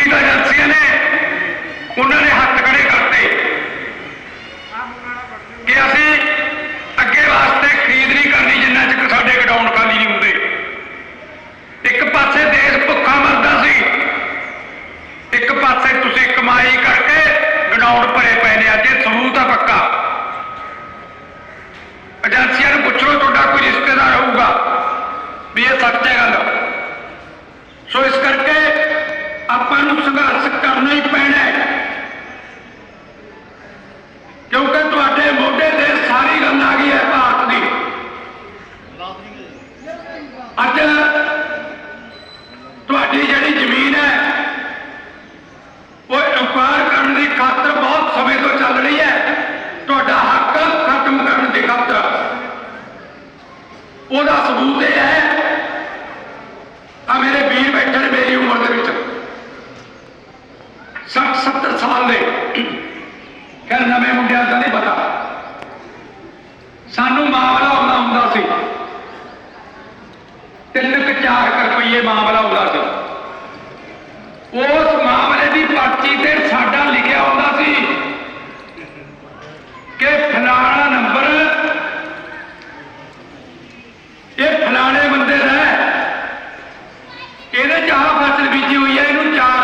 ਖਰੀਦ ਏਜੰਸੀਆਂ ਨੇ ਉਹਨਾਂ ਨੇ ਹੱਥ ਖੜੇ ਕਰਤੇ ਕਿ ਅਸੀਂ ਅੱਗੇ ਵਾਸਤੇ ਖਰੀਦ ਨਹੀਂ ਕਰਨੀ ਜਿੰਨਾ ਚਿਰ ਸਾਡੇ ਗਡਾਊਨ ਖਾਲੀ ਨਹੀਂ ਹੁੰਦੇ। ਇੱਕ ਪਾਸੇ ਦੇਸ਼ ਭੁੱਖਾ ਮਰਦਾ ਸੀ, ਇੱਕ ਪਾਸੇ ਤੁਸੀਂ ਕਮਾਈ ਕਰਕੇ ਗਡਾਊਨ ਭਰੇ ਪਏ ਨੇ, ਅੱਜ ਇਹ ਸਬੂਤ ਆ ਪੱਕਾ। ਏਜੰਸੀਆਂ ਨੂੰ ਪੁੱਛੋ ਤੁਹਾਡਾ ਕੋਈ ਰਿਸ਼ਤੇਦਾਰ ਹੋਊਗਾ ਵੀ ਇਹ ਸੱਚ ਹੈ ਗੱਲ ਸੋ ਇਸ ਕਰਕੇ ਆਪਾਂ ਨੂੰ ਸੰਘਰਸ਼ ਕਰਨਾ ਹੀ ਪੈਣਾ ਹੈ ਕਿਉਂਕਿ ਤੁਹਾਡੇ ਮੋਢੇ ਤੇ ਸਾਰੀ ਗੱਲ ਆ ਗਈ ਹੈ ਭਾਰਤ ਦੀ ਅੱਜ ਤੁਹਾਡੀ ਜਿਹੜੀ ਜ਼ਮੀਨ ਹੈ। ਉਹ ਵਪਾਰ ਕਰਨ ਦੀ ਖਾਤਰ ਬਹੁਤ ਸਮੇਂ ਤੋਂ ਚੱਲ ਰਹੀ ਹੈ। ਤੁਹਾਡਾ ਹੱਕ ਖਤਮ ਕਰਨ ਦੀ ਖਾਤਰ। ਉਹਦਾ ਸਬੂਤ ਇਹ ਹੈ ਆ ਮੇਰੇ ਵੀਰ ਬੈਠੇ ਨੇ ਮੇਰੀ ਉਮਰ ਦੇ ਵਿੱਚ। 60 70 ਸਾਲ ਦੇ। ਖੈਰ, ਨਵੇਂ ਮੁੰਡਿਆਂ ਦਾ ਨਹੀਂ ਪਤਾ। ਸਾਨੂੰ ਮਾਮਲਾ ਆਉਂਦਾ ਹੁੰਦਾ ਸੀ। ਤਿੰਨ ਕੁ ਚਾਰ ਕੁ ਰੁਪਈਏ ਮਾਮਲਾ ਆਉਂਦਾ ਸੀ। ਉਸ ਮਾਮਲੇ ਦੀ ਪਰਚੀ ਤੇ ਸਾਡਾ ਲਿਖਿਆ ਹੁੰਦਾ ਸੀ ਕਿ ਫਲਾਣਾ ਨੰਬਰ ਇਹ ਫਲਾਣੇ ਬੰਦੇ ਦਾ ਇਹਦੇ ਚਾਹ ਫਸਲ ਬੀਜੀ ਹੋਈ ਹੈ, ਇਹਨੂੰ ਚਾਹ